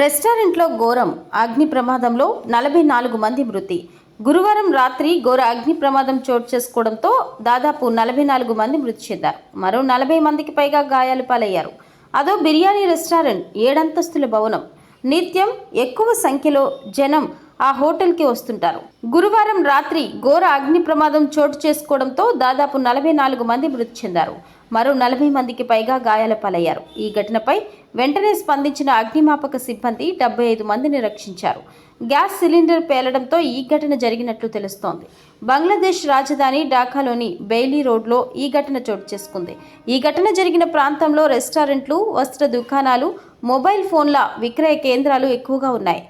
రెస్టారెంట్లో ఘోరం అగ్ని ప్రమాదంలో నలభై నాలుగు మంది మృతి. గురువారం రాత్రి ఘోర అగ్ని ప్రమాదం చోటు చేసుకోవడంతో దాదాపు నలభై నాలుగు మంది మృతి చెందారు. మరో నలభై మందికి పైగా గాయాలు పాలయ్యారు. అదో బిర్యానీ రెస్టారెంట్ ఏడంతస్తుల భవనం నిత్యం ఎక్కువ సంఖ్యలో జనం ఆ హోటల్కి వస్తుంటారు. గురువారం రాత్రి ఘోర అగ్ని ప్రమాదం చోటు చేసుకోవడంతో దాదాపు నలభై నాలుగు మంది మృతి చెందారు. మరో నలభై మందికి పైగా గాయాల పాలయ్యారు. ఈ ఘటనపై వెంటనే స్పందించిన అగ్నిమాపక సిబ్బంది డెబ్బై ఐదు మందిని రక్షించారు. గ్యాస్ సిలిండర్ పేలడంతో ఈ ఘటన జరిగినట్లు తెలుస్తోంది. బంగ్లాదేశ్ రాజధాని ఢాకాలోని బెయిలీ రోడ్లో ఈ ఘటన చోటు చేసుకుంది. ఈ ఘటన జరిగిన ప్రాంతంలో రెస్టారెంట్లు వస్త్ర దుకాణాలు మొబైల్ ఫోన్ల విక్రయ కేంద్రాలు ఎక్కువగా ఉన్నాయి.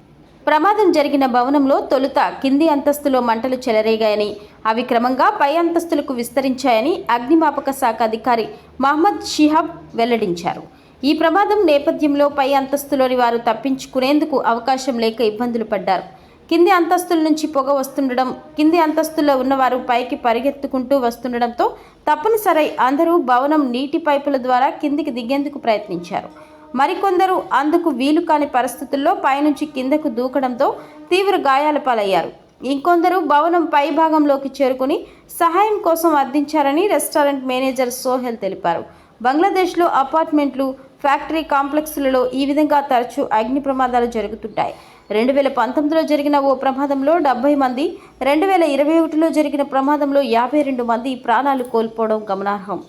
ప్రమాదం జరిగిన భవనంలో తొలుత కింది అంతస్తులో మంటలు చెలరేగాయని అవి క్రమంగా పై అంతస్తులకు విస్తరించాయని అగ్నిమాపక శాఖ అధికారి మహమ్మద్ షిహాబ్ వెల్లడించారు. ఈ ప్రమాదం నేపథ్యంలో పై అంతస్తులోని వారు తప్పించుకునేందుకు అవకాశం లేక ఇబ్బందులు పడ్డారు. కింది అంతస్తుల నుంచి పొగ వస్తుండడం కింది అంతస్తుల్లో ఉన్నవారు పైకి పరిగెత్తుకుంటూ వస్తుండడంతో తప్పనిసరి అందరూ భవనం నీటి పైపుల ద్వారా కిందికి దిగేందుకు ప్రయత్నించారు. మరికొందరు అందుకు వీలు కాని పరిస్థితుల్లో పైనుంచి కిందకు దూకడంతో తీవ్ర గాయాల పాలయ్యారు. ఇంకొందరు భవనం పై భాగంలోకి చేరుకుని సహాయం కోసం అర్థించారని రెస్టారెంట్ మేనేజర్ సోహెల్ తెలిపారు. బంగ్లాదేశ్లో అపార్ట్మెంట్లు ఫ్యాక్టరీ కాంప్లెక్స్లలో ఈ విధంగా తరచూ అగ్ని ప్రమాదాలు జరుగుతుంటాయి. రెండు వేల పంతొమ్మిదిలో జరిగిన ఓ ప్రమాదంలో డెబ్బై మంది రెండు వేల ఇరవై ఒకటిలో జరిగిన ప్రమాదంలో యాభై రెండు మంది ప్రాణాలు కోల్పోవడం గమనార్హం.